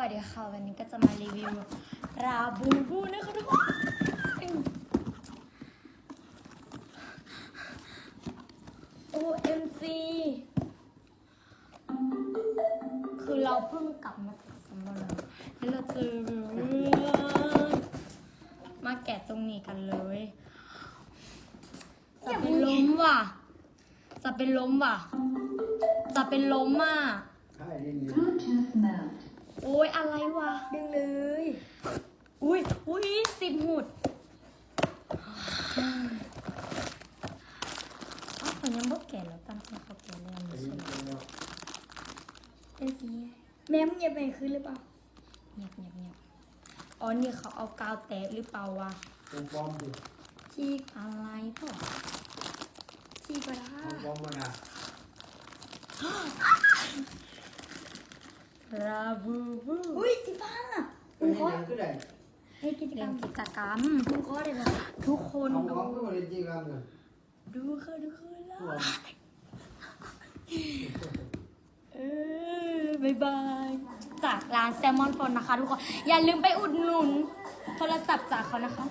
วัสดีค่ะ วันนี้ก็จะมารีวิวราบูบูนะคะทุกคนโอเอ็มซีคือเราเพิ่งกลับมาจากสมบูรณ์แล้วเราจะมาแกะตรงนี้กันเลย จะเป็นล้มว่ะ จะเป็นล้มว่ะ จะเป็นล้มอะ Bluetooth อ้ยอะไรวะ ดึงเลย อุ้ยอุ้ยสิบหุดอ้าวเขายังบอกแก่แล้วกันเขาแก่แล้วอันไม่นี้ใช่เป็นแล้วเป็นสีไงแม่มึงเงียบไปคืนหรือเปล่าเงียบเงียบเงียบอ๋อนี่เขาเอากาวแตะหรือเปล่าวะเป็นปลอมดิชีกอะไรพ่อชีกก็ได้เป็นปลอมมาดา ราบูบูอุ้ยสีฟ้าอันนี้ยังก็ได้ให้กิจกรเล่รนมกิจกรรมมึงขอได้ไหมทุกคนเอาขดูองก็มาเล่นจริงกันเลยดูค่ะดูค่ะแล้ตัววเออบายบาย จากร้านแซลมอนฟอนนะคะทุกคน อย่าลืมไปอุดหนุน โทรศัพท์จากเขานะคะ